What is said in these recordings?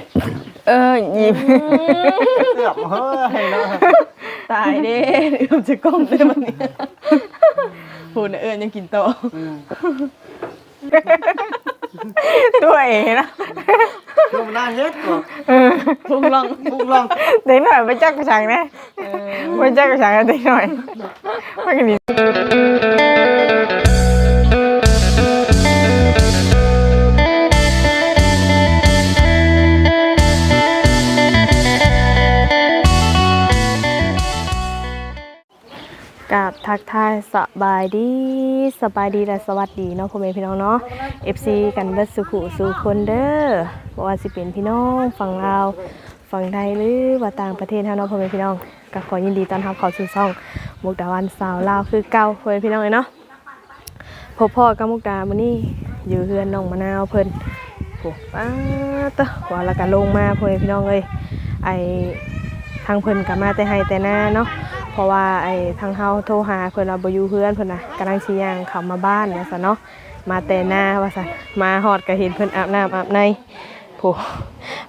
กเออหยิบเกือบเฮ้ยเนาะตายเด้เอื้อมจะก้มได้มันนี้พูดนะเอื้อนยังกินโตะอืมตัวเองนะคือมันน่าเฮ็ดกว่าพุ่งลองพุกลองเด็กหน่อยไปจักกระชังนะไปจักกระชังเด็กหน่อยมันก็ดี กับทักทายสบายดีสบายดีและสวัสดีเนาะพ่อแม่พี่น้องเนาะ FC กันเบิดสุขุสู่คนเด้อบ่ว่าสิเป็นพี่น้องฝั่งลาวฝั่งไทยหรือว่าต่างประเทศเฮาเนาะพ่อแม่พี่น้องก็ขอยินดีต้อนรับเข้าสู่ช่องมุกดาวันสาวลาวคือเก่าพ่อแม่พี่น้องเลยเนาะพบพ่อกับมุกดามื้อนี้อยู่เฮือนน้องมะนาวเพิ่นโอ้ป้าตะว่าแล้วก็ลงมาพ่อแม่พี่น้องเอ้ยไอทางเพิ่นก็มาแต่ให้แต่หน้าเนาะ เพราะว่าไอ้ทางเฮาโทรหาเพิ่นว่าบ่อยู่เฮือนเพิ่นน่ะกำลังสิย่างเข้ามาบ้านว่าซั่นเนาะมาแต่หน้าว่าซั่นมาฮอดก็เห็นเพิ่นอาบน้ำอาบในโผ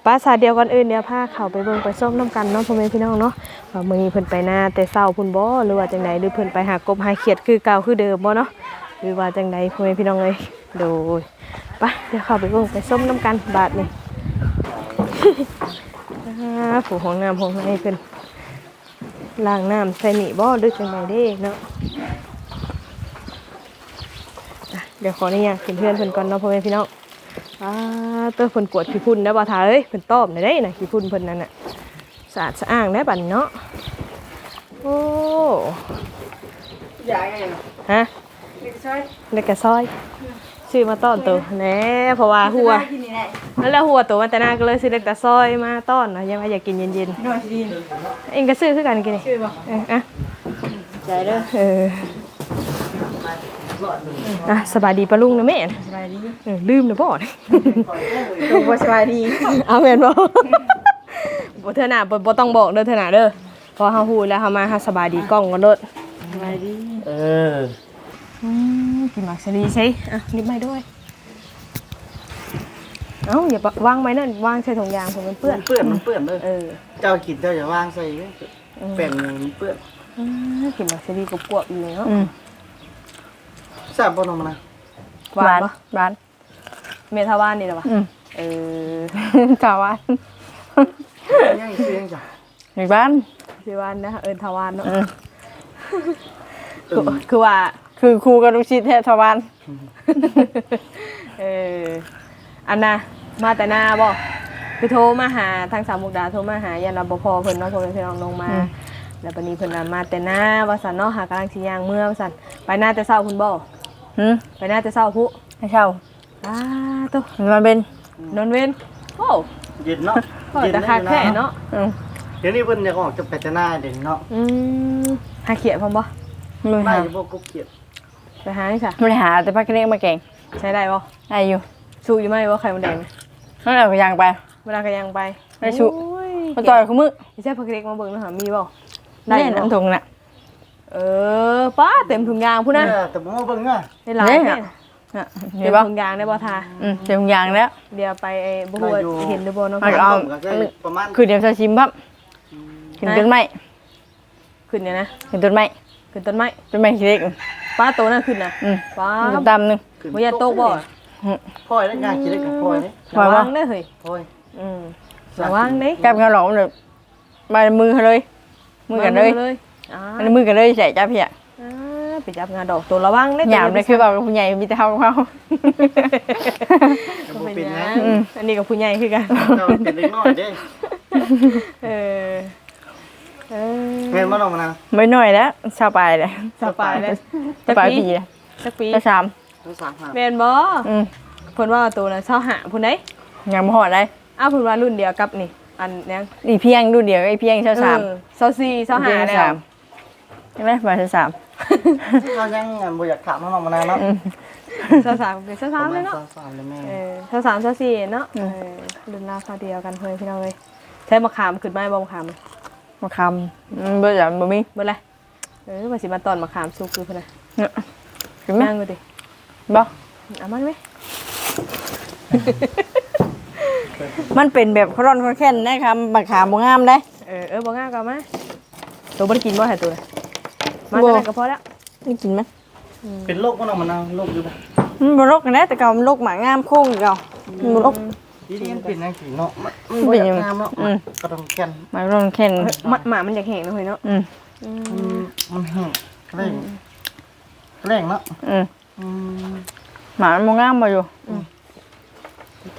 ป้าสาเดียวกันอื่นเดี๋ยวพาเข้าไปเบิ่งไปส้มน้ำกันเนาะพ่อแม่พี่น้องเนาะว่ามื้อนี้เพิ่นไปหน้าแต่เช้าพุ่นบ่หรือว่าจังไดหรือเพิ่นไปหากบหาเขียดคือเก่าคือเดิมบ่เนาะหรือว่าจังไดพ่อแม่พี่น้องเอ้ยโดยไปเดี๋ยวเข้าไปเบิ่งไปส้มน้ำกันบาดนี่ผู้ห้องน้ำห้องในเพิ่น ล้างน้ำใส่หนีบ่หรือจังไดเด้เนาะอะเดี๋ยวขออนุญาตกินเพื่อนเพิ่นก่อนเนาะพ่อแม่พี่น้องอ่าเตอเพิ่นกวดขี้พุ่นนะบ่ทาเอ้ยเพิ่นตอบได้เด้น่ะขี้พุ่นเพิ่นนั่นน่ะสะอาดสะอ้างได้บัดนี้เนาะโอ้ใหญ่ไงฮะเด็กชายเล็กกะซอยซื้อมาต้อนตัวแหน่เพราะว่าหัวกินนี่ แหละนั่นแหละหัวตัวมันแต่หน้าก็เลยซื้อเล็กกะซอยมาต้อนเนาะยังว่าอยากกินเย็นหน่อยสิดีๆเองก็ซื้อคือกันกินนี่ชื่อบ่เอออะใจเด้อเอออะสบายดีปะลุงนะแม่สบายดีเออลืมนะพ่อลูกบ่สบายดีเอาแม่นบ่บ่เธอหน่ะบ่บ่ต้องบอกเด้อเธอหน่ะเด้อเพอเฮาฮู้แล้วเฮามาเฮาสบายดีกล้องกันเด้อสบายดี เออ อืมกินหมักสลีใช่อะนิบไม้ด้วย เอ้าอย่าปะวางไว้นั่นวางใส่ถุงยางผมมันเปื้อนเปื้อนมันเปื้อนเลยเออเจ้ากินเจ้าอย่าวางใส่เว้ยแป้งมันเปื้อนอ่ากินหมักสลีกบวบๆอยู่เนาะอืมทราบบ่น้องมานะหวานปะหวานเมทาวานนี่แหละวะอืมเออชาวบ้านยังอีกเสียงจ้ะมีบ้านสิวานนะเอินทาวานเนาะอืมคือคือว่าคือครูกับลูกศิษย์แท้ชาวบ้านเอออันน่ะ มาแต่หน้าบ่คือโทรมาหาทางสามมุกดาโทรมาหายันรปภเพิ่นเนาะโทรไปพี่น้องลงมา แล้วบัดนี้เพิ่นว่ามาแต่หน้าว่าซั่นเนาะหากำลังสิย่างเมื่อว่าซั่นไปหน้าแต่เช้าคุณบ่หืมไปหน้าแต่เช้าพุให้เช่าอ้าตุ๊มันเป็นนอนเว้นโอ้เย็นเนาะโหแต่คักแท้เนาะอืมเดี๋ยวนี้เพิ่นอยากออกจะไปแต่หน้าเด่นเนาะอืมหาเขียดพร้อมบ่มึงไม่หาบ่กุ๊กเกียดไปหานี่ค่ะไม่ได้หาแต่พักเล็กมาแกงใช้ได้บ่ได้อยู่สู้อยู่ไหมว่าไข่มดแดง นั่นแหละก็ยังไป เวลาก็ยังไปได้สู้โอ้ยมาต่อยเขามือไม่ใช่ผักเล็กมาเบิ่งเนาะหามีบ่ได้ได้น้ำเนาะถุงน่ะ เออป้าเต็มถุงยางพุ่นนะเออแต่บ่มาเบิ่งอะได้หลายเนี่ยแน่น่ะเต็เห็นมปะถุงยางได้บ่ทา อืมเต็มยางแล้ว เดี๋ยวไปไอ้บ่ฮู้ว่าเห็นหรือบ่เนาะเอาเอาก็ได้ประมาณคือเดี๋ยวจะชิมปั๊บขึ้นต้นไม้ขึ้นเนี่ยนะขึ้นต้นไม้ขึ้นต้นไม้ต้นไม้เล็กป้าโตน่ะขึ้นน่ะอืมป้ามันดำหนึงขึ้นบ่อย่าตกบ่ พ่อยแล้วงานกินได้กับพ่อยเด้ว่าระว่าวังเด้อเฮ้ยพ่อยอืมระวังเด้แก้มกันหลอมเลยมามือเขาเลย มือกันเลยเลยอ่าอันนี้มือกันเลยใส่จ้าพี่อะอ่าไปจับงาดอกตัวระวังเด้อหยามเลยคือแบบผู้ใหญ่มีแต่เฮากับเฮาก็บ่บ่เป็เป็นนหหยัยังงอืม อันนี้กับผู้ใหญ่คือกันเจ้าเป็นเด็กน้อยเด้เออ เออแม่นบ่น้องมานะไม่น้อยแล้วชาวปลายเลยสบายเลยชาวปลายปีเลยจักปีจะสาม ทั้งสามหาแม่นบ่อืมเพิ่นว่าตัวน่ะเซาหาผู้ใดยังบ่หอดเลยอ้าวเพิ่นว่ารุ่นเดียวกับนี่ อันยังนี่เพียงดูเดียวไอ้เพียงเช้าสามเออเซาสี่เซาหาแล้ว ใช่ไหมมาเช้าสามเขายังบ่อยากถามน้องมานะเนาะเซาสามคือเซาสามเลยเนาะ สามเลยแม่เออเซาสามเซาสี่เนาะเออรุ่นราวคราวเดียวกันเพิ่นพี่น้องเอ้ยใช้มะขามขึ้นมาบ่มะขามมาคำอืมเบื่อจังบ่มีเบิดเลยเออว่าสิมาตอนมะขามสุกคือเพิ่นน่ะเนี่ยเห็นไหมนั่งดูดิ บ่เอามันไหม มันเป็นแบบครอนคอนแค้นนะครับบักขามบ่งามได้ เออเออบ่ง่ายก็มาตัวบ่ได้กินบ่ให้ตัวน่ะมาบ่ เท่านั้นก็พอแล้วนี่กินมั้ยเป็นโรคมันเอามันเอาโรคอยู่บ่มันบ่รกนะแต่เก่ามันรกหมางามโค้งอยู่เก่ามันบ่รกทีนี้มันเป็นจังซี่เนาะมันมันเป็นยังไงงามเนาะอืมก็ต้องแก่นหมารอนแค้นหมาหมามันอยากแห้งนะเฮ้ยเนาะอืมมันมันแห้งแรงแรงเนาะอืมอืม หมามันบ่งามบ่อยู่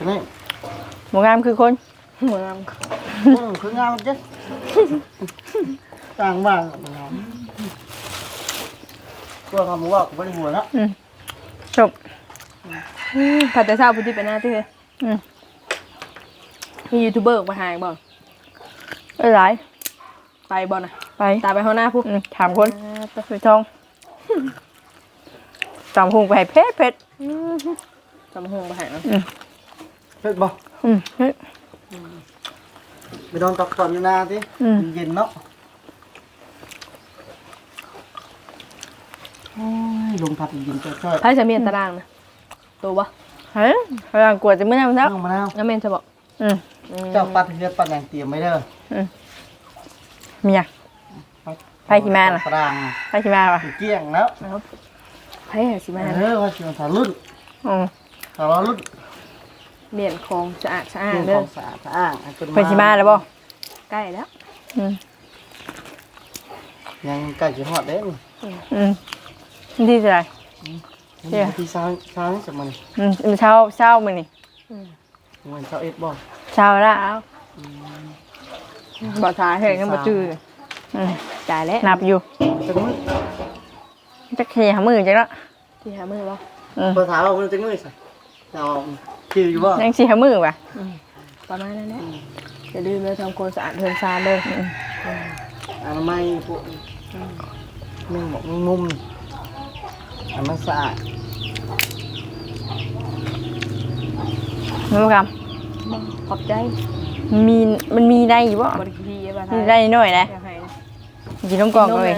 แรงบ่งามคือคนหัวงามอืมคืองามจังต่างบ้างมันงามตัวคำว่าบ่ได้หัวเนาะอืมจบอืมผัดแต่เช้าพุ่นที่ไปหน้าที่เฮ้ยอืมมียูทูบเบอร์มาหาอีกบ่เอ้ยหลายไปบ่น่ะไปตามไปเฮาหน้าผู้อืมถามคนไปทอง จำพุงไปให้เพชรเพชรจำหงไปหาเนาะเฮ็ดบ่อืมเฮ้ยไปนอนตักผ่อนอยู่นาสิอืมเย็นเนาะโอ้ยลมพัดเย็นจ้อยไผจะมีอันตารางนะตัวบ่เฮ้ยพลังกลัวจะไม่ทำๆแล้น้วองมะนาวแล้วแม่นจะบอกอืมเจ้าปัดเฮือดปัดอย่างเตรียมไว้เด้อเมียไปขี่ม้าน่ะตารางไปที่มาป่ะเกลี้ยงแล้ว ไผหาสิมาเออว่าสิมาถารุ่นอืมถาเรารุ่นเปลี่ยนของสะอาดสะอาดเรื่องเด้ขอองสะอาดสะอ้างอันเป็นไปที่มาแล้วบ่ใกล้แล้วอืมยังใกล้จะฮอดเด้นี่อืมที่เท่าไหร่เดี๋ยวที่เช้าเช้านี่จะมันอืมเช้าเช้ามื้อนี่มันเช้าเอ็ดบ่เช้าละอ้าวบ่ทายเฮ้ยยังบ่จื้ออืมจ่ายแล้วนับอยู่ จังมื้อจักเขียมือจังละที่หามือบ่อืมภาษาเรามันจังมื้อซะเราชื่ออยู่บ่ยังสิหามือป่ะประมาณนั้นแหละอย่าลืมเลยทำความสะอาดเรือนซานเลยอนามัยพวกมึงบอกมึงมุมอันมันสะอาดมันบ่กขอบใจำมีมันมีได้อยู่บ่บริกีบ่ทามียได้หน่อยนะอยากให้กินน้ำกล่องเลย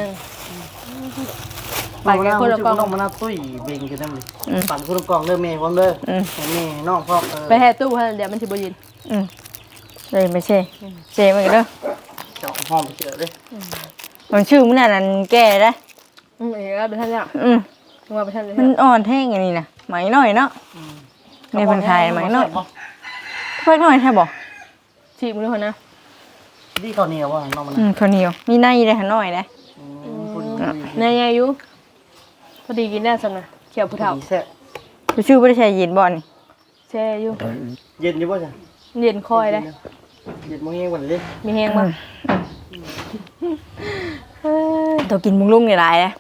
ไปกันคนละกล่องน้องมันน่าตุ้ยเบ่งกันนั่นเลยอืมปั่นคนละกล่องเด้อแม่พร้อมเด้ออืมให้แม่น้องพร้อมเออไปแห่ตู้ให้เดี๋ยวมันสิบ่ยินอืมเลยไม่ใช่เจมันก็เด้อเจาะห้องไปเจอเด้อมันชื่อมันน่ะนั่นแก่นะอืมเอ๋ไปท่านแล้วอืมว่าไปท่านเลยมันอ่อนแท่งอันนี้นะไหมหน่อยเนาะในเพิ่นขายไหมหน่อยเพิ่นหน่อยแท้บ่ฉีกมือคนนะที่เขาวเหนียวว่าน้องมันอืนะมข้าวเหนียวมีในเลยหาหน่อยนะอืมพอดีนายอายุพ อดีกินได้สำนะเขียวผู้เฒ่าดีแซ่บไปชื่อบ่ได้ใช้ยินบ่นี่แช่อยู่เย็นอยู่ป่ะจ๊ะเย็นคอยเลยเย็นโมงเงี้ยวันเลยมีแห้งบ่เฮ้ยตัวกินมุงลุงนี่หลายนะ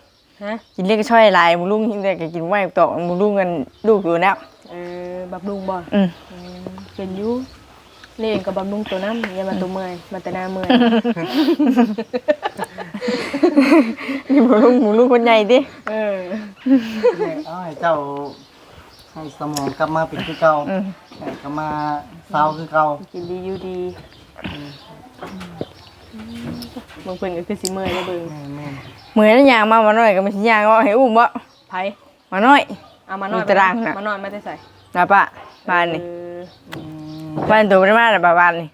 ฮะกินเล็กก็ช่อยหลายมุงลุงกินแต่ก็กินไม่ตอกมุงลุงกันลูกอยู่แล้วเออบับลุงบ่อืมอืมเป็นอยูนี่ เองกับบำรุงตัวน้ำอย่ามาตัวเมื่อยมาแต่หน้าเมื่อยนี่มุงลุงมุงลุงคนใหญ่ดิเออเนี่ยเอาให้เจ้าให้สมองกลับมาเป็นคือเก่าอืมให้กลับมาเศร้าคือเก่ากินดีอยู่ดีบางเพิ่นก็คือสิเมื่อยแล้วเบิ่งแม่นแม่นเหมือนแล้วยางมามาหน่อยก็มันสิยางว่าให้อุ้มบ่ไผมาหน่อย เอามาหน่อยมีตารางน่ะ มาหน่อยไม่ได้ใส่นะปะบ้านนี่ เอออื มบ้านตัวบ่ได้มาแล้วบ้านนี่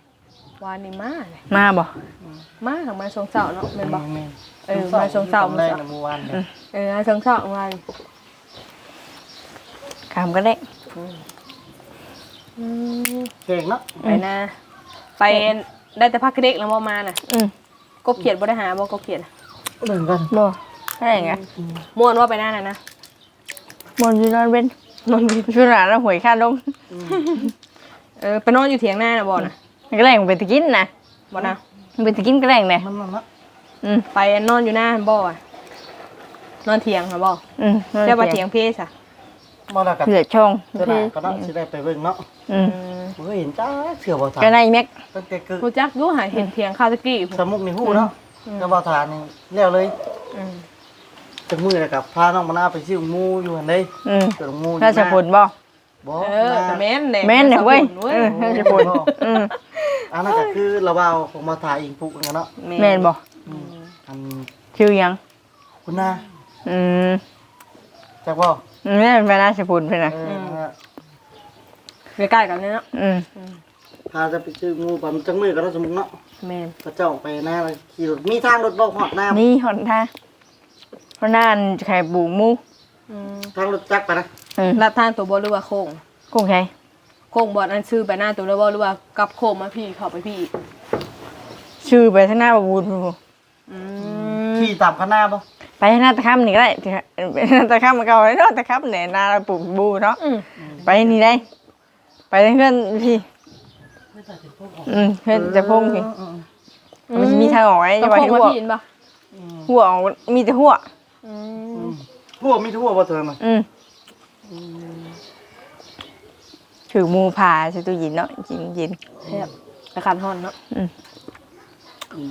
วานนี่มาเลยมาบ่มาทางมาชงเสาเนาะแม่นบ่แม่นเออมาชงเศร้าแรกในเมื่อวานเนี่ยเออมาชงเสามาคำก็ได้อืมเก่งเนาะไปนะ ไปได้แต่พักเด็กแล้วบ่มาน่ะ อืมกบเขียดบ่ได้หาบ่กบเขียดน่ะเหมือนกันบ่ได้ไงม่วนว่าไปหน้าน่ะนะบนอยู่นอนเว้นนอนชุดหลานแล้วหวยค่าดมเออไปนอนอยู่เถียงหน้าน่ะบ่น่ะมันก็แรงมันเป็นตะกินนะบ่นะมันเป็นตะกินก็แรงเลยมันมันเนาะอืมไปนอนอยู่หน้าบ่อะนอนเถียงค่ะบ่อืมเรียกว่าเถียงเพศอะมาแล้วกันเหลือช่องตัวหน้าก็เนาะสิได้ไปเบิ่งเนาะอืมเฮ้ยเห็นจ้าเสือบ่ทาก็ได้แม็กตั้งแต่คือรู้จักอยู่หาเห็นเถียงข้าวตะกี้สมุกในหูเนาะก็บ่ทานนี่แล้วเลยอืมจักมือแล้วกับพาน้องมะนาวไปซื้อหมูอยู่หั่นเด้อืมเกิดหมูอยู่ถ้าจะผลบ่ บ่เออแต่แม่นแหละแม่นเนี่ยเว้ยเว้ยเออถ้าจะผลอืมอันนั้นก็คือระเบาของมาถ่ายอิงปุกกันเนาะแม่นบ่อันชื่อหยังคุณนาอืมจักบ่แม่นไปน่าจะผลไปนะเออใกล้ๆกันเลยเนาะอืมพาจะไปซื้องูปั๊มจังมือก็ต้องสมมุติเนาะแม่นก็เจ้าไปหน้าเลยขี่รถมีทางรถบ่ฮอดหน้านี่หอนท่าเพราะนั่นไข่บูหมูอืมทางรถจักรไปนะ อืมลัดทางตัวบ่หรือว่าโค้งกุ้งไข่โค้งบ่อันซื้อไปหน้าตัวแล้วบ่หรือว่ากลับโค้งมาพี่เข้าไปพี่อีกชื่อไปทางหน้าบบูนพูอืมขี่ตามข้างหน้าบ่ไปทางหน้าตะค่ำนี่ก็ได้ไปทางหน้าตะค่ำมันเก่าเลยเนาะตะค่ำเนี่ยนาเราปลูกบูเนาะอืมไปนี่ได้ ไปทางเพื่อนพี่อืมเพื่อนจะพงพี่เออมันจะมีทางออกไอ้กลัจะบว่าโค้งหัมาวพี่เห็นปะหัวออกมีแต่หัว อือืมมทั่วมีทั่วบ่เถิงน่ะอืม ถือหมูผ่าใส่ตู้เยินเนาะกินเย็นแซ่บแต่คันฮ้อนเนาะ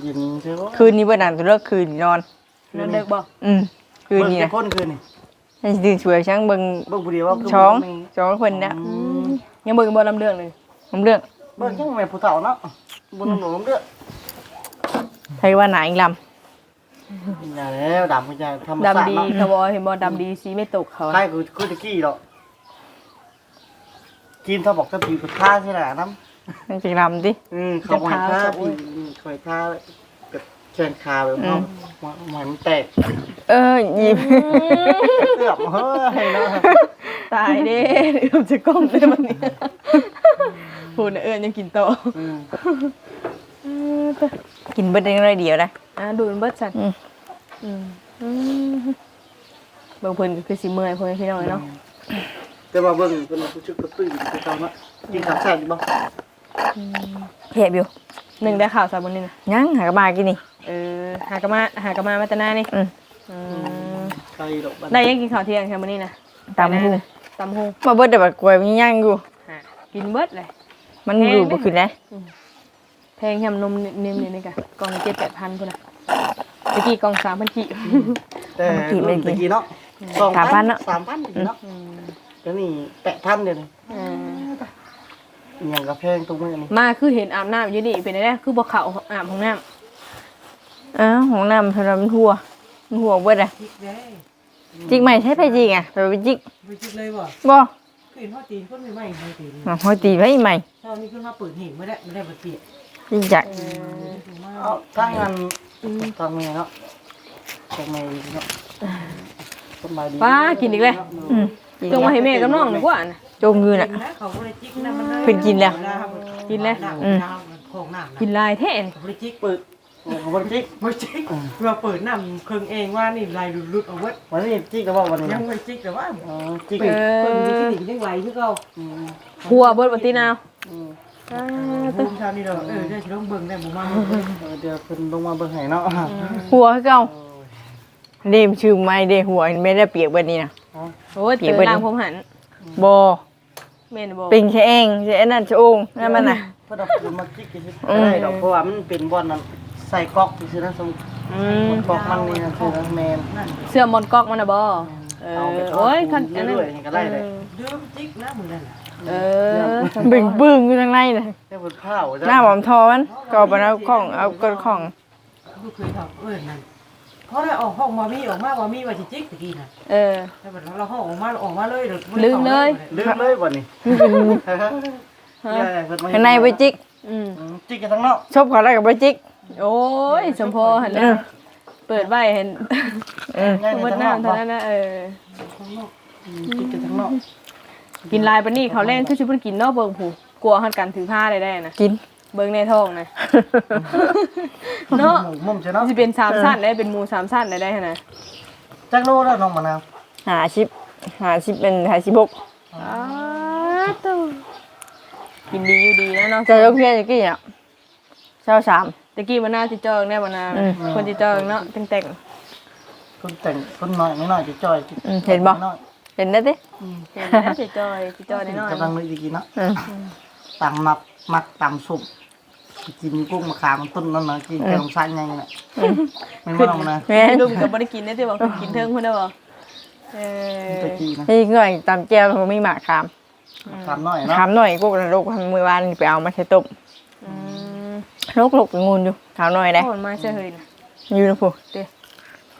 ยินใช่บ่คืนนี้เบิ่นอ่านตัวเลิกคืนนอนนอนดึกบ่อืมคืนนี้เบิ่งนะแต่คนคืนนี่ให้ตื่นสวยช่างเบิ่งเบิ่งผู้เดียวว่าคืช้องบ่มีช้องคนนะอืมยังเบิ่งบ่ลำเรื่องเลยผมเรื่องเบิ่งยังแม่ผู้เฒ่าเนาะบ่ต้องหลงเด้อใครว่าหนาอีกล อย่าแล้วดำก็จะธรรมชาติดำดีเนาะเขาบอกว่าเห็นบ่ดำดีสีไม่ตกเขาใครคือคือตะกี้หรอกกินเขาบอกถ้าผิวกับท่าใช่ไหมน้ำำมันจะลำดิ อืมเขาบอกให้ท่าผิวคอยท่ากับแขนขาแบบเขาหมันแตกเออหยิบเกือบเฮ้ยเนาะตายเด้เอื้อมจะกล้องได้มันนี้พูดน่ะเอื้อนยังกินโตออืมกินเบิดได้น้อยเดียวนะ อะดูมันเบิดสั่นอืม อืมอืมเบิ่งเพิ่นก็คือสิเมื่อยเพิ่นพี่น้องเนาะแต่ว่าเบิ่งเป็นผู้ชึกกระตุ้ยกระเจ้าเนาะกินข้าวแซ่บดีบ่เห็บอยู่หนึ่งได้ข่าวสารบนนี้นะยังหากนมากินนี่ เออหากะมาหากะมามาแตหนานี่อืม อืมใครดอกบันได้ยังกินข้าวเที่ยงแค่มื้อนี้นะตามหูตำหูมาเบิดแต่แบบกล้วยมันย่างอยู่ ฮะกินเบิดเลย มันแพงอยู่ไหมบ่ขึ้นนะ แพงแฮมนมนิ่มๆนี่นี่กะกล่องเจ็ดแปดพันพุ่นน่ะตะกี้กล่องสามพันกี่ แต่รุ่นตะกี้เนาะสองพันสามพันเนาะเดี๋ยวนี้แปะพันเดี๋ยวนี้อืมอย่างกระแพงตรงมือนี่มาคือเห็นอาบน้ำอยู่นี่เป็นไงได้คือบ่เข้าอาบห้องน้ำอ้าวของน้ำเพลมันหัวมันหัวเบิดอะจิกใหม่ใช้ไผจิกอะไปไปจิกไปจิกเลยบ่บ่ขึ้นพ่อตีนคนใหม่ๆพ่อตีนอะพอตีไว้ใหม่เช้านี้ขึ้นมาเปิดเหงไม่ได้ไม่ได้บัดเปียก จริงจักถูกมากเอาทางงานทางเมียเนาะทางเมียเนาะสบายดีป้ากินอีกเลยอืมจงมาให้แม่กับน้องดีกว่านะโจงเงินอะนะเขาบ่ได้จิกนะมันเพิ่นกินแล้ว กินแล้วอืมของน้ำกินลายแท้นเขาบ่ได้จิกเปิดของวันจิกบ่จิกเราเปิดน้ำเครื่องเองว่านี่ลายหลุดๆเอาไว้วันนี้จิกแล้วว่าวันนี้ยังไม่จิกแต่ว่าอ๋อจิกเอเปิดมีอที่หนียังไหลที่เขาหัวเบิดบันตีนาว บูมเช้านี้เราเออได้ชิลงเบิ่งได้บ่มาเดี๋ยวเพิ่นลงมาเบิ่งให้เนาะหัวคือเก่าเดมชื่อไม่เดหัวไม่ได้เปียกแบบนี้นะ โอ้ยเปียเจกอเบิดนางผมหันบ่เมนบอกเป็นแค่เองใช่อันนั้นจะโองนั่นมันน่ะ เพิ่นเอาปืนมาจิกกันได้ดอกเพราะว่ามันเป็นบ่อนนั้นใส่ก๊อกซื่อๆนะสมอืมก๊อกมันนี่นะคือนะแมนเสื้อมอนก๊อกมันนะบอเออเอาไปทอดโอ้ยคันอันนั้นเรื่อยๆนี่ก็ได้เลยดื้อจิกนะเหมือนกัน เออบึ้งบึ้งอยู่ทางในน่ะได้เพิ่นข้าวหน้าหอมทอมันก็บ่เอาของเอากระของก็เคยทำเออนั่นเพราะได้ออกห้องมามีออกมาว่ามีว่าจิจิกตะกี้น่ะเออแต่บัดเราห้องออกมาออกมาเลยลืมเลยลืมเลยบ่นี่ข้างในไปจิกอืมจิกกันทั้งนอกชอบเขาแล้วก็ไปจิกโอ้ยสมพอหันแล้วเปิดใบเห็นเออง่ายเบิดทั้งนอกน้ำเท่านั้นนะเออจิกกันทั้งนอก กินลายปานนี่เขาเล่นคือสิเพิ่นกินเนอกเบิ่งผูกลัวหันกันถือผ้าได้ได้นะกิน เบิ่งในท้องนะเนาะหมูมุมใช่เนาะสิเป็นสามสั้นได้เป็นหมูสามสั้นได้ได้หั่นนะจักโลแล้วน้องมะนาวหาชิปหาชิปเป็นหาชิบกอ้าตู้กินดีอยู่ดีนะเนาะจะยกเพี้ยนกี่อะเช้าสามตะกี้มันน่าจิจองแน่มันน่าอืมคนจิจองเนาะแต่งแต่งคนแต่งคนน้อยไม่น้อยจะจอยอืมเห็นบ่ๆ เห็นได้ดิเห็นนะจิจอยจอยน่นอนกำลังเลยดีกินเนาะอืมตำมักมักตำสุปกินกุ้งมะขามต้นนั่นนะกินแกงซ่านยังไงน่ะไม่ว่าน้องนะแม่ลูกก็บ่ได้กินได้ที่บอกกินเทิงพุ่นได้บ่เออนี่หน่อยตามแก้วผมมีหมากขามทำหน่อยเนาะขามหน่อยกูกระโดกมือวานไปเอามาใช้ต้มอืมลกลกงูอยู่ขามหน่อยได้โอ้ยมาเชื่อเฮยนะอยู่นะผู้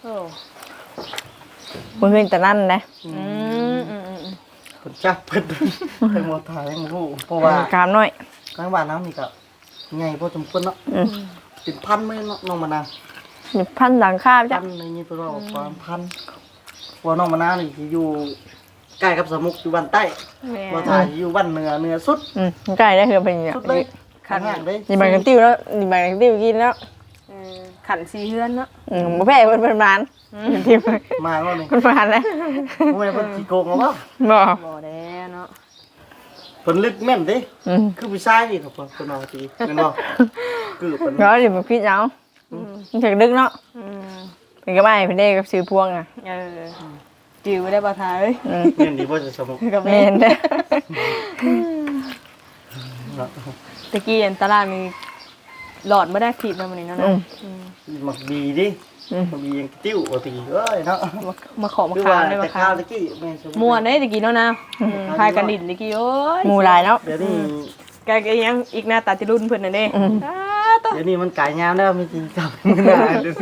โอ้ มึงเห็นแต่นั่นนะอืมอืมอืมอืมคนจับเพิ่นเป็นหมดถ่ายหมูเพราะว่าขามหน่อยทางบ้านเฮานี่ก็ใหญ่พอสมควรเนาะอืมเป็นพันเลยเนาะน้องมะนาวนี่พันหลังคาพัจ้ะนในนี้ตัวเราประมาณพันหัวน้องมะนาวนี่สิอยู่ใกล้กับสมุกอยู่บ้านใต้แม่บ่ทายอยู่บ้านเหนือเหนือสุดอืมใกล้ได้คือเป็นอย่างสุดเลยนี้ข้างล่างเลยนี่มันกันติ้วแล้วนี่มันกันติ้วกินแล้วเออ ขันสีเฮือนเนาะอืมบ่แพ้เพิ่นเพิ่นมานติ้วมาแล้วนี่เพิ่นมานเลยบ่แม่นเพิ่นสิโกงเอาบ่บ่บ่แล้วเนาะเพิ่นลึกแม่นเด้อืมคือผู้ชายนี่ครับเพิ่นเอาสิแม่นบ่คือเพิ่นเนาะดิมันคิดเอามันถึงดึกเนาะอืมเป็นก็ไม่เพิ่นได้กับซื้อพวงอะเออจิวได้บ่ทาเอ้ยอืมแม่นดีบ่จะสมุกกับแม่แม่นเด้อเนาะตะกี้อันตารางนี่หลอดบ่ได้ขีดมามื้อนี้เนาะอืมอืม มักดีดิอืมมักดียังติ้วเอาติเอ้ยเนาะมามาขอมาคือคาว่ามได้แต่มาข้าคาวมตะกี้แม่นสมุกม่วนเด้ตะกี้เนาะนะอืมพายกันดินตะกี้โอ้ยหมู่หลายเนาะ เดี๋ยวนี้แกก็ยังอีกหน้าตาจะรุ่นเพิ่นน่ะเด้อืม อ้าตัวเดี๋ยวนี้มันกายยามแล้วมีจริงจังมือหน้าเดี๋ยว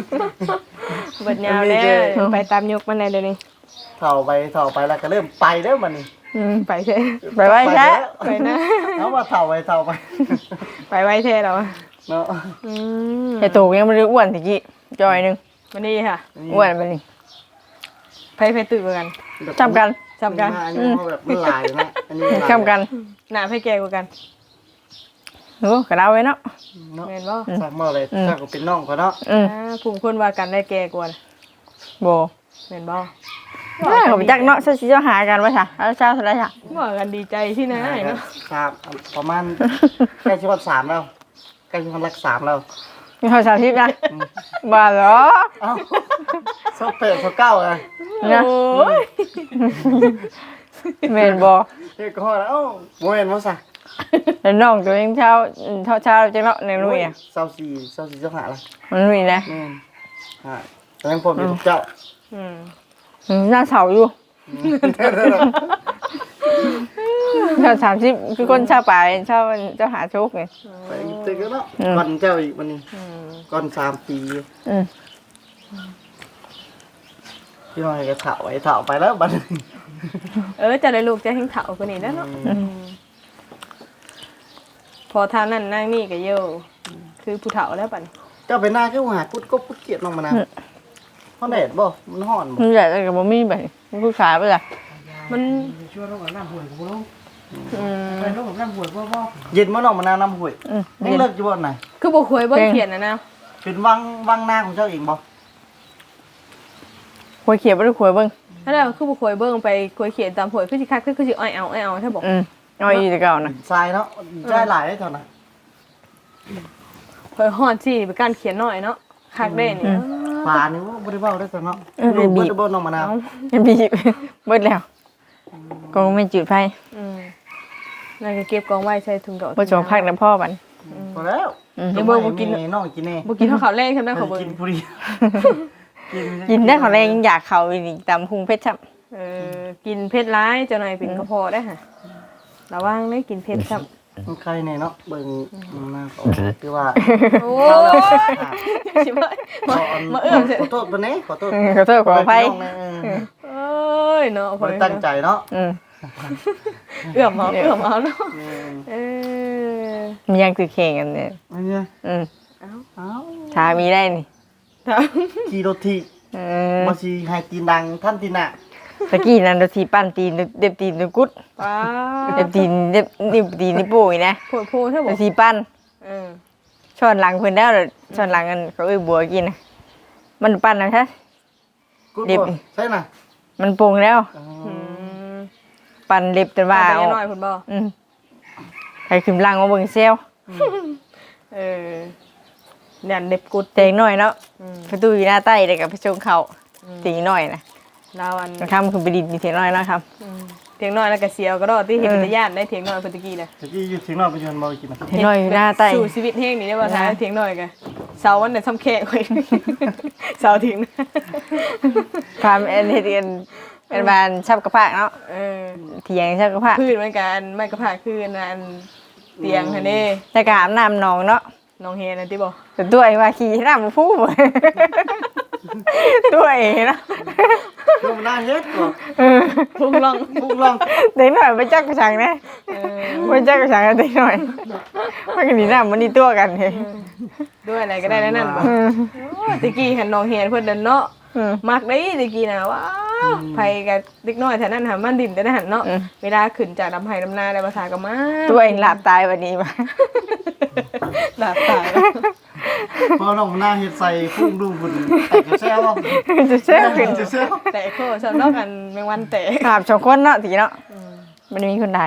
เบิดยาวแล้วไปตามยกมันได้เดี๋ยวนี้เท่าไปเท่าไปแล้วก็เริ่มไปแล้วมันนี่อืมไปเถอะไปไว้แท้ ไปนะ เอาว่าเท่าไปเท่าไปไปไว้เท่แล้วอะ เนาะอืมไอ้ตู่ยังบ่ได้อ้วนตะกี้จอยหนึงวันนี้ค่ะอ้วนไปนี่ไปไปตื่นกันจำกัน จำกันอันนี้เขาแบบมันหลายนะอันนี้มันหลายจำกันหน้าให้แกกว่ากันโอ้กระเดาไว้เนาะเนาะแม่นบ่สักเมื่อไรถ้าก็เป็นน้องเขาเนาะอืมอ่าภูมิคนว่ากันได้แกกว่าน่ะบ่แม่นบ่เอ้ยเขาไปจักเนาะซะสิจะหากันว่าซะเอาเช้าเท่าไหร่ซะ ว่ากันดีใจที่ไหนเนาะ ครับประมาณใกล้ชิวันสามแล้วใกล้ชิวันรักสามแล้วมีเขา30นะบ่เหรอเอ้าโซเปดโซเก้าไงนะโอ้ยแม่นบ่เด็กก็ฮอดแล้วเอ้าโมเห็นมั้งสักแล้วน้องตัวเองเช้าอืมเช้าเช้าจังเนาะในนุ่ยอะเศร้าสี่เศร้าสี่เจ้าหาละมันนุ่ยนะแม่นฮะแต่ยังผมอยู่กับเจ้าอืมอืมหน้าเสาอยู่เช้าสามสิบคือคนเช้าป่าเช้าเจ้าหาโชคไง ไปตึกแล้วเนาะอืม ก่อนเจ้าอีกวันนี้อืมก่อนสามปีอืมพี่น้อยก็เถาไว้เถาไปแล้วบัดนี้เออจะได้ลูกจะให้เฒ่ากว่านี้แล้วเนาะอืมพอทางนั้นนั่งนี่ก็เยอะคือผู้เฒ่าแล้วปัดนี้เจ้าไปหน้าคือหากุดก็พุดเกลียดน้องมานาวเพราะแดดบ่มันห่อนบ่มันใหญ่แต่กับบ่มีไปมันคือขายไปจ้ะ มันช่วยลงกับน้ำห่วยกับบ่ลงอืมไปลงกับน้ำห่วยบ่บ่เย็นมาน้องมานาวน้ำห่วยอืมยังเลิกอยู่บ่ไหนคือบ่คุยเบิ่งเขียนนะนะเป็นวังวังหน้าของเจ้าเองบ่ควยเขียวบ่ได้ควยเบิ่งถ้าแล้วคือบ่คุยเบิ่งไปคุยเขียนตามหวยคือสิคักคือคือสิอ้อยเอาอ้อยเอาถ้าบอกอืมเอาอีแต่เก่านะทรายเนาะได้หลายได้เท่านั้นคุยฮอดสิไปการเขียนหน่อยเนาะคักได้นี่ปลานี่ว่าบ่ได้เว้าได้ตัวเนาะเออลูกบีบ่บได้บ่น้องมานาวมันบีบเบิดแล้ว กองไม่จืดไฟอืมนั่นก็เก็บกองไว้ใส่ถุงดอกบ่จงพักน้ำพ่อมัน พอแล้วอืมเดี๋ยวเบิ่งบ่กินแม่น้องกินแน่บ่กินข้าวขาวแรงใช่ไหมขอเบิ่งกินผู้เดียวกินกินได้ของแรงยังอยากเข้าอีกตำพุงเพชรช้ำเออกินเผ็ดร้ายเจ้าหน่อยเป็นกระเพาะได้ค่ะระวังได้กินเผ็ดซ้ำมันใครแน่เนาะเบิ่งหน้าเขาคือว่าโอ้เอาแล้วยค่ะชิบะขอมาเอื้อมเถอะขอโทษปะเน่ขอโทษอืมขอโทษขออภัยน้งนะเออ เอ้ยเนาะบ่ได้ตั้งใจเนาะอืมเอื้อมเอาเอื้อมเอาเนาะเออเออมียังคือแข่งกันเนี่ยอันเนี้ยอืมเอ้าชามีได้นี่ขี่รถทีเออมาสิให้ตีนดังท่านตีนน่ะตะกี้นั่นเราทีปั้นตีนเด็บตีนกุดป้าเด็บตีนเด็บเด็บตีนนี่ปุ้ยนะโผล่โผล่ใช่บอเราทีปั้นเออช้อนหลังเพิ่นแล้วเดี๋ยวช้อนหลังกันเขาเอ้ยบัวกินนะมันปั้นนะใช่กูเด็บใช่น่ะ มันปรุงแล้วอ๋ออืมปั้นเล็บจนว่าว่าเอาน้อยคุณบ่อืมใครขึ้นล่างมาเบิ่งเซลเออเด่นเด็บกุดแตงหน่อยเนาะอืมประตูอยู่หน้าใต้เด็กกับไปชงเขาตีหน่อยนะดาวอันนะครับคือไปดินมีเสียงน้อยนะครับอืมเถียงน้อยแล้วก็เสียวก็รอดที่เห็นเออเป็นญาติได้เถียงน้อยเพิ่นตะกี้เลยตะกี้อยู่ถึงนอกไปชวนบ่กินน่ะเสียงน้อยอยู่หน้าใต้สู่ชีวิตแห้งนี่ได้บ่ท้ายเถียงน้อยกัน เสาวันไหนซ้ำแค่ไว้เสาเถียงนะความเอ็นเฮ็ดเอ็นเป็นบานชับกระพากเนาะเออเถียงชับกระพากพืชเหมือนกันไม่กระพาคืออันอันเตียงค่ะนี่แต่กอาบน้ำหนองเนาะน้องเฮนนะที่บอกแต่ตัวไอ้ว่าขี่น้ำผู้ ตัวเองนะเพื่อมันน่าเฮ็ดก่อนพุ่งลองพุ่งลองเด็กหน่อยไปจักกระชังนะไปจักกระชังกันเด็กหน่อยมันกันนี่น้ามันนี่ตัวกันเฮ้ยด้วยอะไรก็ได้แล้วนั่นบ่อืมตะกี้หันน้องเฮียนเพิ่นเดินเนาะอืมมักได้ตะกี้น่ะว้าวไผกับเด็กน้อยแถวนั้นหามันดินแต่นั้นหันเนาะอืมเวลาขึ้นจากลำไห้ลำนาได้ภาษาก็มาตัวเองหลับตายวันนี้มาหลับตาย แล้วพอน้องมันน่าเฮ็ดใส่พุ่งดูบุญแต่กระแซวว่าจะเชื่อขึ้นจะแซวแต่โคชอบเนาะกันแมงวันแต่ถามสองคนเนาะทีเนาะมันมีคนใด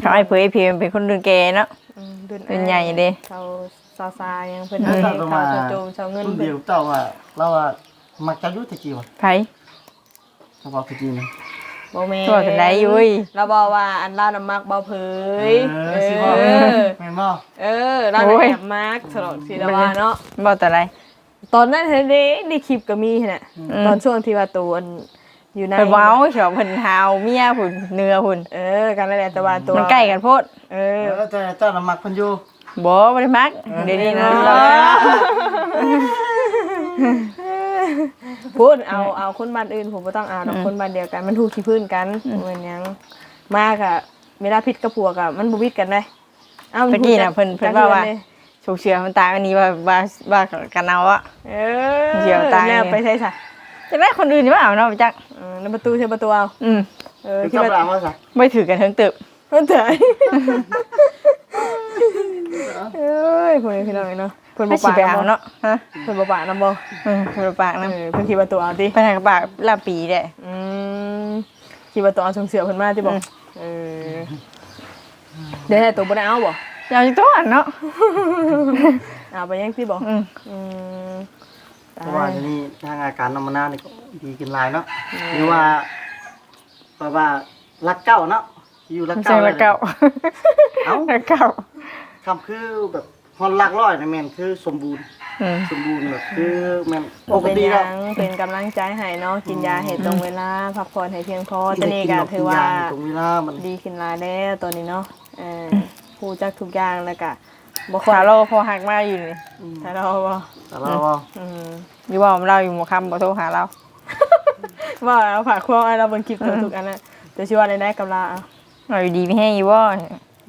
เขาไอ้เผยเพียงเป็นคนดึงแกเนาะอืมดุนเป็นใหญ่เด้ชาวซาซายังเพิ่นแล้เอาวเงิตัดนออกเขามาชาวโจมชาวเงินรุ่นเพิ่เดีนยวเจ้าว่าเราว่ามักจะยุ่ตะกี้ว่ะไผเฉพาะตะกี้นะ บ่แม่นตัวจะได้อยู่เว้ยเราบอกว่าอันลาวน้ำมักเบาเผยเออสิบ่เออแม่นบ่เออลาวน่ะแอบมักตลอดสิละว่าเนาะบอกแต่ไร ตอนนั้นเธอได้ในคลิปก็มีน่ะตอนช่วงที่ว่าตัวอันอยู่ในเพิ่นเว้าเฉาเพิ่นหาวเมียพุ่นเนื้อพุ่นเออกันนั่นแหละแต่ว่าตัวมันใกล้กันโพดเอเอออแต่เจ้าน่ะมักเพิ่นอยู่บ่บ่ได้มักเดี๋ยวนี้นะเออเรา พูดเอาเอาคนบ้านอื่นผมบ่ต้องเอาดอกคนบ้านเดียวกัน มันถูกขี้พื้นกันเหมือนหยังมากอะเวลาผิดกับผัวกอะมันบ่วิดกันได้เอ้ามัตะกี้น่ะเพิ่นเพิ่นว่าว่าจักดือลยฉุกเฉินมันตายวันนี้ว่าว่าว่ากันเอาอะเออเดี๋ยวตายแล้วไปใช่ซะจะได้คนอื่นนี่ว่าเอาเนาะจักเออแล้วประตูใช่ประตูเอาอืมเออคือคิดเจ้าว่าปลาว่าซะไม่ถือกันทั้งตึบเพิ่นเถอะ เอ้ยคนนี้พี่น้องเนาะเพิ่นบ่ไม่สิปากไปเอาเนาะฮะเพิ่นบ่ปากนำบ่อืมเพิ่นปากเอนำอเพิ่นคิดว่าตัวเอาติเพิ่นให้กระปากลาปีได้อืมคิดว่าตัวเอาส่งเสือเพิ่นมาติบ่เออเดี๋ยวให้ตัวบ่ได้เอาบ่ยาวจังตัวเนาะเอาไปยังติบ่อืมอืมเพราะว่าทีนี้ทางอาการน้ำมันนานี่ก็ดีขึ้นหลายเนาะหรือว่าเพราะว่ารักเก่าเนาะอยู่รักไม่เก่าใช่ละเก่าเอ้าละเก่า คำคือแบบฮอนรักร้อยนะแม่นคือสมบูรณ์อืมสมบูรณ์แบบคือแม่นปบ่กเป็นติหแล้ยัว งเป็นกำลังใจให้เนาะกินยาให้ตรงเวลาพักผ่อนให้เพียงพอตอนนี้ก็ถือว่า ตรงเวลามันดีขึ้นหลายแล้วตอนนี้เนาะเออฮู้จักทุกอย่างแล้วก็บ่ค่อยขาโลพอหักมาอยู่นี่ถ้าเราบ่แต่เราว่าอืมอยู่ว่าเราอยู่หมู่คำบ่โทรหาเราว่าเอาฝากควงให้เราเบิ่งคลิปตัวทุกอันน่ะแต่สิว่าได้ๆกับลาเอาเราอยู่ดีไม่ให้อยู่ว่า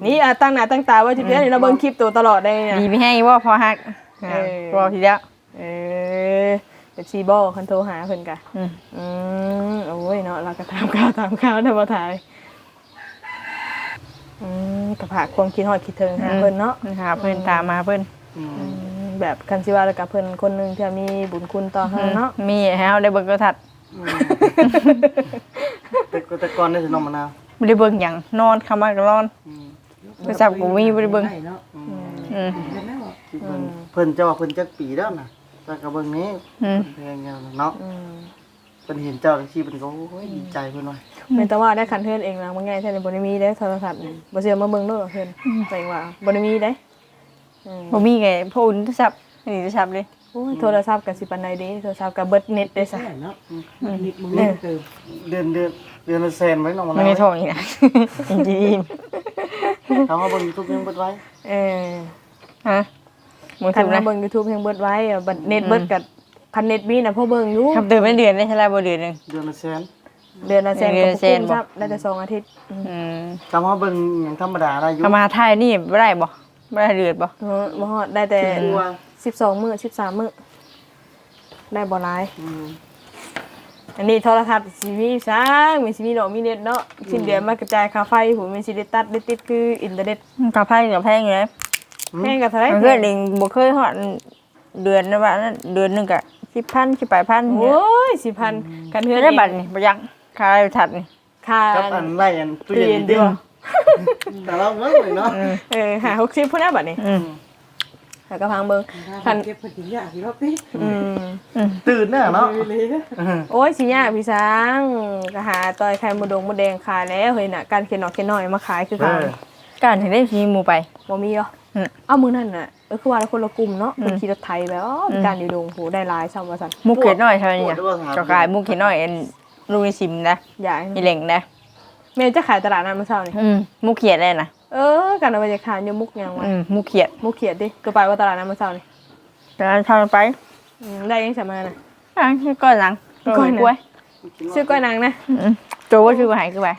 นี่อะตั้งหน้าตั้งตาไว่าสิเพียนี่เราเบิ่งคลิปตัวตลอดได้เนี่ย ดีไม่ให้อยู่ว่าพอหักเออบอกทีเดียวเออเดี๋ยวซีบ่คันโทรหาเพิ่นกะ อืมอืมโอ้ยเนาะเราก็ตามข่าวตามข่าวได้บ่ถ่ายอืมก็ฝากความคิดฮอดคิดถึงหาเพิ่นเนาะหาเพิ่นตามมาเพิ่นอืมอืมแบบคันสิว่าแล้วกับเพิ่นคนหนึงที่มีบุญคุณต่อเฮาเนาะมีให้เฮาได้เบิ่งกระทัดแต่ก็แต่ก่อนได้สิน้องมะนาวบ่ได้เบิ่งหยังนอนเข้ามาก็นอนอืม โทรศัพท์ก็มีบ่ได้เบิ่งเนาะอืมเป็นแล้วที่เพิ่นเพิ่นจะว่าเพิ่นจักปีแล้วนะแต่ก็เบิ่งนี้อืมเพลงเงี้ยเนาะอืมเพิ่นเห็นเจ้าจังซี่เพิ่นก็โอ้ยดีใจเพิ่นว่าแม่นแต่ว่าได้คันเทือนเองนะมันง่ายแท้บ่ได้มีเด้โทรศัพท์นี่บ่เชื่อมาเบิ่งเด้อเพิ่นแปลว่าบ่ได้มีเด้อืมบ่มีไงพวกอุ่นโทรศัพท์นี่โทรศัพท์เลยโอ้ยโทรศัพท์ก็สิปานใดเด้โทรศัพท์ก็เบิดเน็ตได้ซะใช่เนาะนิดมึงเล่นเติมเดือนเดือนเดือนละแสนไว้น้องมะมันนาวไม่โทรอีกนะจริง ถามว่าเบิ่ง YouTube ยังเบิดไว้เออๆฮะมือคัถืนอมานะเบิ่ง YouTube ยังเบิดไว้อะบัดเน็ตเบิดกับคันเน็ตมีน่ะพอเบิ่งอยู่ทำเติมเป็นเดือนได้ใช่ไหมบ่เดือนหนึง เดือนละแสนเดือนละแสนเดืก็อนบ่ละแสนคุ้มบ่ ครับได้แต่สองอาทิตย์อืมอืมถามว่าเบิ่งหยังธรรมดาได้อยู่เอามาไทยนี่บ่ได้บ่บ่ได้เดือดบ่เออบ่ฮอดได้แต่ กลัว12มื้อ13มื้อได้บ่หลายอืม อันนี้โทรทัศน์สิมีสร้างมีสิมีดอกมีเน็ตเนาะสิ้นเดือนมากระจายค่าไฟผมมีสิได้ตัดได้ติดคืออินเทอร์เน็ตกาแฟกับแพงอยู่เลยแพงก็เท่าไหร่เพื่อนเองบ่เคยฮอดเดือนนะว่านั้นเดือนหนึงก็10,000 18,000โอ้ย4,000กันเฮือนได้เองบัตรนี่บ่ยังค่าอะไรถัดนี่ ค่ากับอันไล่อันตู้เย็นตู้เย็นดิด้วยแต่เราเงินเลยเนาะเออหา60พุ่นน่ะบัดนี้อืม แล้วก็พังเบิ่งท่านเก็บผลยากที่ว่าพี่อืมตื่นแน่เนาะเลยนะโอ้ยสิยากพี่ช้างก็หาต่อยไข่มดดงมดแดงขายแล้วเฮ้ยน่ะการเขียนนอกเขียนน้อยมาขายคือเอขายอการถึงได้มีหมู่ไปบ่มีเหรออืมเอ้ามื้อนั้นน่ะเออคือว่าคนละกลุ่มเนาะอืมเพิ่นขี่รถไถไปอ๋อมีการอยู่ดงโหได้หลายซ้ํว่าซั่นมุกเขียนน้อยเท่านี้จ้ะเจ้ากายมุกเขียนน้อยอันลูกในซิมนะอยากมีเหล่งนะแม่จะขายตลาดนัดมื้อเช้านี่อืมมุกเขียนเลยนะ เออกันเอาไปจะขายอยู่มุกหยังวะอืมมุกเขียนมุกเขียดดิก็ไปว่าตลาดนัดมื้อเช้านี่ตอนนั้นทำไปออืมได้ยังสมานะ อะก้อนหลังก้อนหลัง กล้วยซื้อก้อยนางนะ อืมตัวว่าชื่อว่าหายคือไป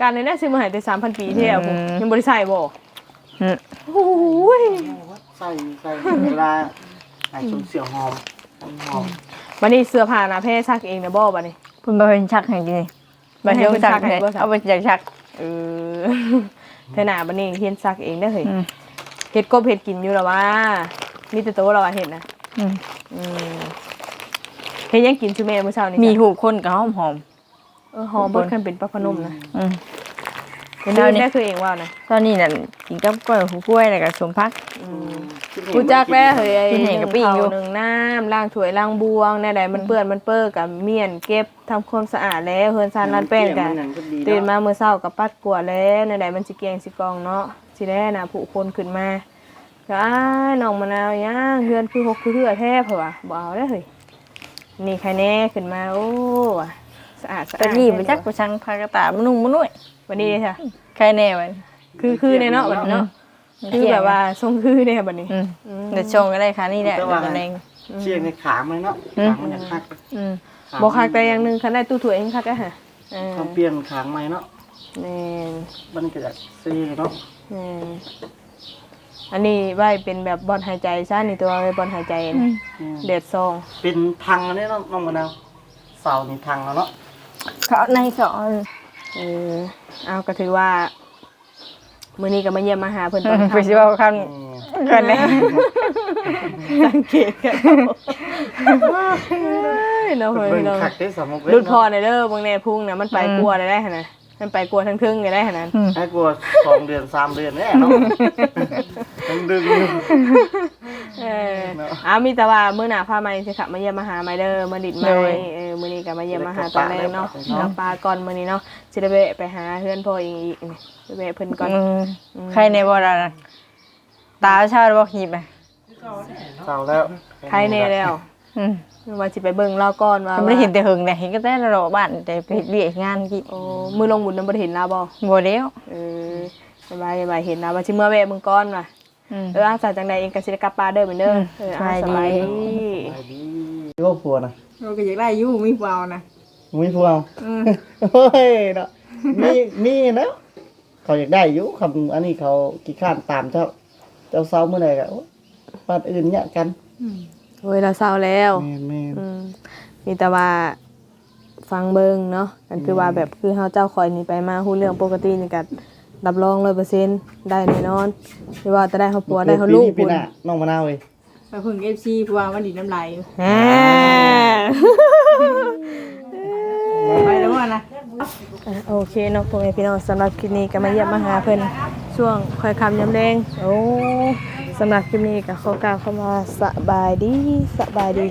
การเลยนะซื้อมาใหายแต่สามพันปีที่แล้วอืม ยังบริษัทบ่อืมโอ้ยใส่ใส่เวลาไอ้ชมเสียงหอมหอมบันนี้เสื้อผ้าหนาแพ้ซักเองนะบ่บันนี้ เพิ่นบ่เห็นชักให้กินบ่เห็นชักให้เอาไปจากชัก เออ เธอหนาบันนี้เฮียนซักเองได้อเฮ้ยอืมเฮ็ดกบเฮ็ดกินอยู่แล้วว่ามีแต่โตแล้วว่าเฮ็ดนะอืมอืมเฮ็ดยังกินซุแม่เมื่อเช้านี้มีจ้ะหูคนกับหอมหอม เออหอมเบิดคันเป็นปลาพนมนะๆอืม เห็นเช้านี้ได้คือเองว่านะตอนนี้น่ะกินกับกล้วยหูกล้วยแล้วก็สมพักอืม กูจักแล้วเฮ้ยไอ้กินเห็นกับปิ้งอยู่ หนึ่งน้ำล้างถ้วยล้างบวงแน่ใดมันเปื้อนมันเปื้อกับเมียนเก็บทำความสะอาดแล้วเฮือนซานนัดแป้งกันตื่นมาเมื่อเช้ากับปัดกวาดแล้วแน่ใดมันสิเกียงสิกองเนาะสิได้น่ะผู้คนขึ้นมาก็อ้ายน้องมะนาวย่างเฮือนคือหกคือเหือแท้เพราะว่าบ่เอาได้อเฮ้ยนี่ใครแน่ขึ้นมาโอ้ว่ะสะอาดสะอาดตะกี้ไปจักประชังพากระตามันนุ่งมันนุ่ยวันนี้เลยค่ะใครแน่วันคือคือในเนาะวันนี้เนาะ คือแบบว่าทรงคือเนี่ยบัดนี้อืมอืม เดี๋ยวชงก็ได้ค่ะนี่แหละแต่ว่าตะเลงเชียงในขางมันเนาะอืมขางมันอยากคักอืมบอกคักแต่อย่างหนึงคันได้ตู้ถ้วยเองคักอะฮะเออเขาเปลี่ยนขางใหม่เนาะแม่นมันก็จะซีเนาะแม่นอันนี้ไว้เป็นแบบบอลหายใจซะนี่ตัวไว้บอลหายใจนี่เด็ดซองเป็นพังอันนี้เนาะน้องมะนาวเสานี่พังแล้วเนาะเขาในสอนเออเอาก็ถือว่า มื้อนี้ก็มาเยี่ยมมาหาเพิ่นตอนไปสิว่าคอืมำกันเลยสังเกตกันเนาะเฮ้ยเบิ่งเนาะคักได้สมมุติรุดพอในเด้อบางแน่พุ่งน่ะมันไปกลัวได้ได้หั่นน่ะ มันไปกลัวทั้งทึ่งได้ได้หั่นน่ะให้กลัวสองเดือนสามเดือนแน่เนาะต้องดึงอยู่เออเนาะอ้าวมีแต่ว่ามื้อหน้าพาใหม่สิค่ะมาเยี่ยมมาหาใหม่เด้อมาดิดใหม่เออมื้อนี้ก็มาเยี่ยมมาหาตอนแรกเนาะกับปลาก่อนมื้อนี้เนาะสิได้แวะไปหาเพื่อนพ่ออีกอีกนี่ไปแวะเพิ่นก่อนอืมใครในบ่ล่ะตาชาติบ่หีบอะเศร้าแล้วใครแน่แล้วอืม ว่าสิไปเบิ่งเราก่อนว่าไม่ได้เห็นแต่หึงเนี่ยเห็นก็แต่เราบ้านแต่ไปเรียกงานกี่โอ้มือลงบุญนำบ่ได้เห็นเราบ่บ่แล้วเออสบายสบายเห็นนะว่าสิเมื่อแวะมึงก่อนว่ะอืมเอออาสาจังใดเองก็สิได้กลับปลาเด้อเหมือนเด้อเอออาสบายดีไปดีว่าผัวนะเราก็อยากได้อยู่มีเปล่านะมีผัวเอาเฮ้ยเนาะมีมีนะเขาอยากได้อยู่คำอันนี้เขากี่ข้านตามเจ้า เจ้าเศร้าเมื่อไหร่ก็โอ๊ยบ้านอื่นเนี่ยกัน โอ้ยเราเศร้าแล้วแม่แม่อืมมีแต่ว่าฟังเบิ่งเนาะกันคือว่าแบบคือเฮาเจ้าคอยนี่ไปมาฮู้เรื่องปกตินี่ก็รับรอง100%ได้แน่นอนหรือว่าจะได้เฮาปัวได้เฮาลูกปีพุ่นหน้าน้องมะนาวเลยไปพึ่ง FC เพราะว่ามันดีน้ำลายอยู่อ่าไปแล้วว่านะอะโอเคเนาะพ่อแม่พี่น้องสำหรับคลิปนี้ก็มาเยี่ยมมาหาเพิ่นช่วงค่อยคำยำแดงโอ้ สำหรับคลิปนี้ก็ขอกล่าวคำว่าสบายดีสบายดี